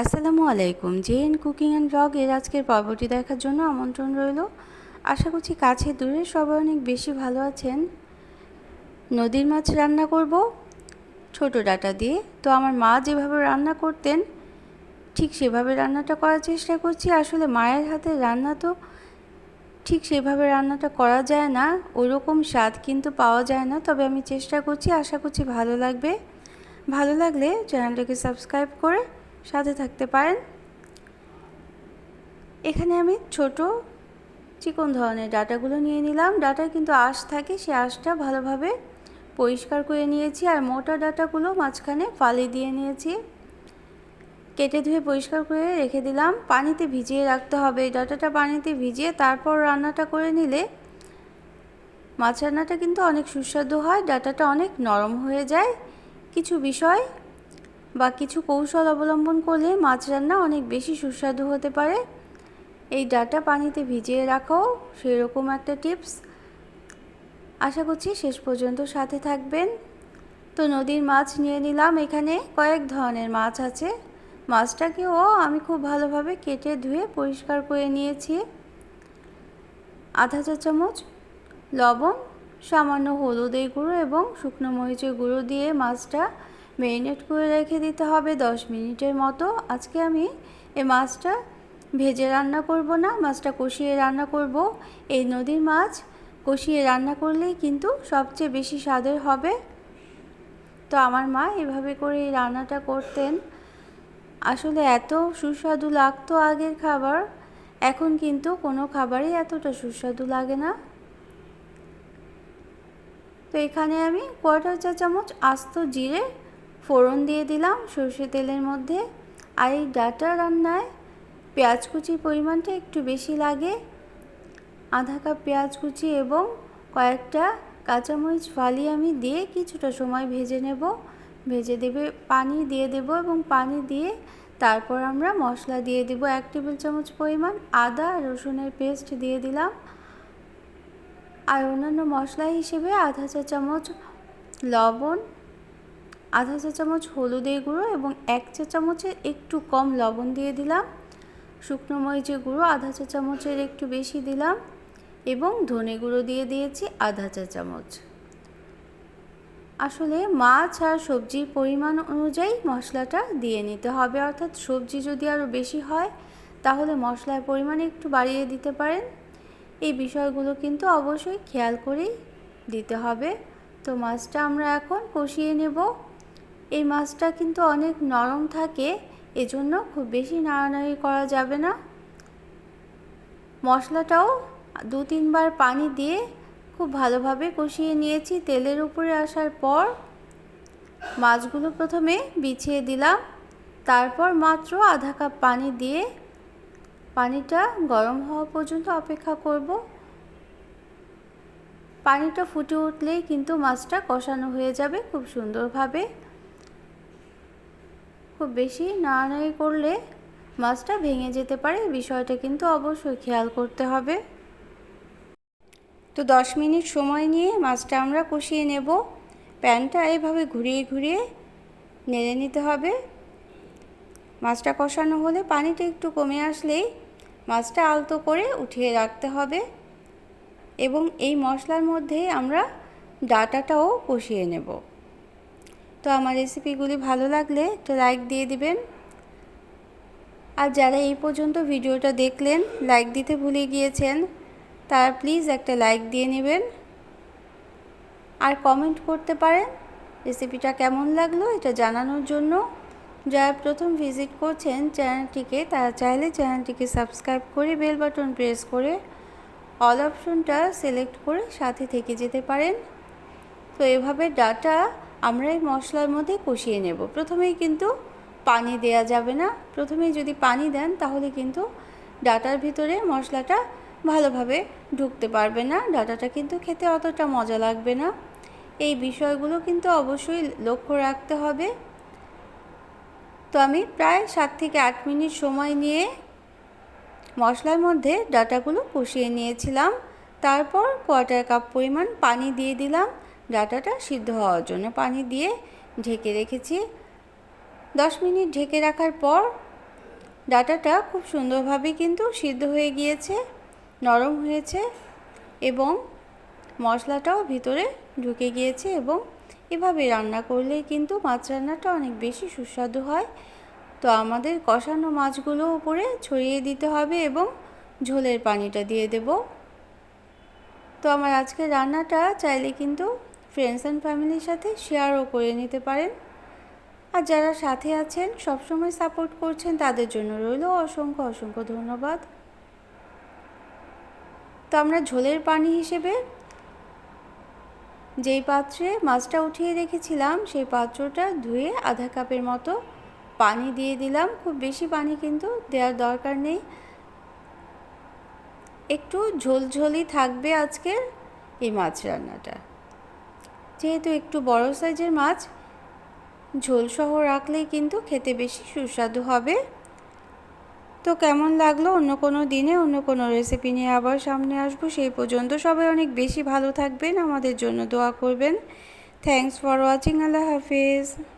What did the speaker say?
আসসালামু আলাইকুম। Gen cooking and blog এর আজকের পর্বটি দেখার জন্য আমন্ত্রণ রইল। আশা করছি কাছে দূরে সবাই অনেক বেশি ভালো আছেন। নদীর মাছ রান্না করব, ছোট ডাটা দিয়ে। তো আমার মা যেভাবে রান্না করতেন, ঠিক সেভাবে রান্নাটা করার চেষ্টা করছি। আসলে মায়ের হাতে রান্না তো ঠিক সেভাবে রান্নাটা করা যায় না, ওরকম স্বাদ কিন্তু পাওয়া যায় না। তবে আমি চেষ্টা করছি, আশা করছি ভালো লাগবে। ভালো লাগলে চ্যানেলটাকে সাবস্ক্রাইব করে সাথে থাকতে পারেন। এখানে আমি ছোট চিকন ধরনের ডাটাগুলো নিয়ে নিলাম। ডাটায় কিন্তু আঁশ থাকে, সে আঁশটা ভালোভাবে পরিষ্কার করে নিয়েছি আর মোটা ডাটাগুলো মাঝখানে ফালি দিয়ে নিয়েছি। কেটে ধুয়ে পরিষ্কার করে রেখে দিলাম। পানিতে ভিজিয়ে রাখতে হবে। ডাটাটা পানিতে ভিজিয়ে তারপর রান্নাটা করে নিলে মাছ রান্নাটা কিন্তু অনেক সুস্বাদু হয়। ডাটাটা অনেক নরম হয়ে যায়। কিছু বিষয় বা কিছু কৌশল অবলম্বন করলে মাছ রান্না অনেক বেশি সুস্বাদু হতে পারে। এই ডাটা পানিতে ভিজিয়ে রাখাও সেরকম একটা টিপস। আশা করছি শেষ পর্যন্ত সাথে থাকবেন। তো নদীর মাছ নিয়ে নিলাম, এখানে কয়েক ধরনের মাছ আছে। মাছটাকেও আমি খুব ভালোভাবে কেটে ধুয়ে পরিষ্কার করে নিয়েছি। আধা চা চামচ লবণ, সামান্য হলুদের গুঁড়ো এবং শুকনো মরিচের গুঁড়ো দিয়ে মাছটা ম্যারিনেট করে রেখে দিতে হবে দশ মিনিটের মতো। আজকে আমি এই মাছটা ভেজে রান্না করব না, মাছটা কষিয়ে রান্না করব। এই নদীর মাছ কষিয়ে রান্না করলেই কিন্তু সবচেয়ে বেশি স্বাদের হবে। তো আমার মা এভাবে করে এই রান্নাটা করতেন। আসলে এত সুস্বাদু লাগতো আগের খাবার, এখন কিন্তু কোনো খাবারই এতটা সুস্বাদু লাগে না। তো এখানে আমি কোয়ার্টার চা চামচ আস্ত জিরে ফোড়ন দিয়ে দিলাম সর্ষে তেলের মধ্যে। আর এই ডাটা রান্নায় পেঁয়াজ কুচির পরিমাণটা একটু বেশি লাগে। আধা কাপ পেঁয়াজ কুচি এবং কয়েকটা কাঁচামরিচ ফালি আমি দিয়ে কিছুটা সময় ভেজে নেব। ভেজে দেবে, পানি দিয়ে দেব এবং পানি দিয়ে তারপর আমরা মশলা দিয়ে দেব এক টেবিল চামচ পরিমাণ আদা, রসুনের পেস্ট দিয়ে দিলাম। আর অন্যান্য মশলা হিসেবে আধা চা চামচ লবণ আধা চা চামচ হলুদের গুঁড়ো এবং এক চা চামচের একটু কম লবণ দিয়ে দিলাম। শুকনো মরিচের গুঁড়ো আধা চা চামচের একটু বেশি দিলাম এবং ধনে গুঁড়ো দিয়ে দিয়েছি আধা চা চামচ। আসলে মাছ আর সবজির পরিমাণ অনুযায়ী মশলাটা দিয়ে নিতে হবে। অর্থাৎ সবজি যদি আরও বেশি হয়, তাহলে মশলার পরিমাণ একটু বাড়িয়ে দিতে পারেন। এই বিষয়গুলো কিন্তু অবশ্যই খেয়াল করেই দিতে হবে। তো মাছটা আমরা এখন কষিয়ে নেব। এই মাছটা কিন্তু অনেক নরম থাকে, এজন্য খুব বেশি নাড়ানাড়ি করা যাবে না। মশলাটাও দু তিনবার পানি দিয়ে খুব ভালোভাবে কষিয়ে নিয়েছি তেলের উপরে আসার পর। মাছগুলো প্রথমে বিছিয়ে দিলাম, তারপর মাত্র আধা কাপ পানি দিয়ে পানিটা গরম হওয়া পর্যন্ত অপেক্ষা করব। পানিটা ফুটে উঠলেই কিন্তু মাছটা কষানো হয়ে যাবে খুব সুন্দরভাবে। খুব বেশি নাড়ানাড়ি করলে মাছটা ভেঙে যেতে পারে বিষয়টা কিন্তু অবশ্যই খেয়াল করতে হবে। তো দশ মিনিট সময় নিয়ে মাছটা আমরা কষিয়ে নেব। প্যানটা এভাবে ঘুরিয়ে ঘুরিয়ে নেড়ে নিতে হবে। মাছটা কষানো হলে পানিটা একটু কমে আসলেই মাছটা আলতো করে উঠিয়ে রাখতে হবে এবং এই মশলার মধ্যেই আমরা ডাটাটাও কষিয়ে নেব। তো আমার রেসিপিগুলি ভালো লাগলে একটা লাইক দিয়ে দিবেন। আর যারা এই পর্যন্ত ভিডিওটা দেখলেন লাইক দিতে ভুলে গিয়েছেন, তারা প্লিজ একটা লাইক দিয়ে নেবেন। আর কমেন্ট করতে পারেন রেসিপিটা কেমন লাগল এটা জানানোর জন্য। যারা প্রথম ভিজিট করছেন চ্যানেলটিকে তারা চাইলে চ্যানেলটিকে সাবস্ক্রাইব করে বেল বাটন প্রেস করে অল অপশনটা সিলেক্ট করে সাথে থেকে যেতে পারেন। তো এভাবে ডাটা আমরা এই মশলার মধ্যে কষিয়ে নেব। প্রথমেই কিন্তু পানি দেয়া যাবে না। প্রথমেই যদি পানি দেন, তাহলে কিন্তু ডাটার ভিতরে মশলাটা ভালোভাবে ঢুকতে পারবে না। ডাটাটা কিন্তু খেতে অতটা মজা লাগবে না। এই বিষয়গুলো কিন্তু অবশ্যই লক্ষ্য রাখতে হবে। তো আমি প্রায় সাত থেকে আট মিনিট সময় নিয়ে মশলার মধ্যে ডাটাগুলো কষিয়ে নিয়েছিলাম। তারপর কোয়ার্টার কাপ পরিমাণ পানি দিয়ে দিলাম। ডাটাটা সিদ্ধ হওয়ার জন্য পানি দিয়ে ঢেকে রেখেছি। দশ মিনিট ঢেকে রাখার পর ডাটাটা খুব সুন্দরভাবে কিন্তু সিদ্ধ হয়ে গিয়েছে, নরম হয়েছে এবং মশলাটাও ভিতরে ঢুকে গিয়েছে এবং এভাবে রান্না করলেই কিন্তু মাছ রান্নাটা অনেক বেশি সুস্বাদু হয়। তো আমাদের কষানো মাছগুলো উপরে ছড়িয়ে দিতে হবে এবং ঝোলের পানিটা দিয়ে দেব। তো আমার আজকে রান্নাটা চাইলে কিন্তু ফ্রেন্ডস অ্যান্ড ফ্যামিলির সাথে শেয়ারও করে নিতে পারেন। আর যারা সাথে আছেন, সবসময় সাপোর্ট করছেন, তাদের জন্য রইল অসংখ্য অসংখ্য ধন্যবাদ। তো আমরা ঝোলের পানি হিসেবে যেই পাত্রে মাছটা উঠিয়ে রেখেছিলাম, সেই পাত্রটা ধুয়ে আধা কাপের মতো পানি দিয়ে দিলাম। খুব বেশি পানি কিন্তু দেওয়ার দরকার নেই। একটু ঝোলঝোলই থাকবে আজকের এই মাছ রান্নাটা। যেহেতু একটু বড় সাইজের মাছ ঝোলসহ রাখলেই কিন্তু খেতে বেশি সুস্বাদু হবে। তো কেমন লাগল? অন্য কোনো দিনে অন্য কোনো রেসিপি নিয়ে আবার সামনে আসব। সেই পর্যন্ত সবাই অনেক বেশি ভালো থাকবেন। আমাদের জন্য দোয়া করবেন। Thanks for watching Allah Hafiz.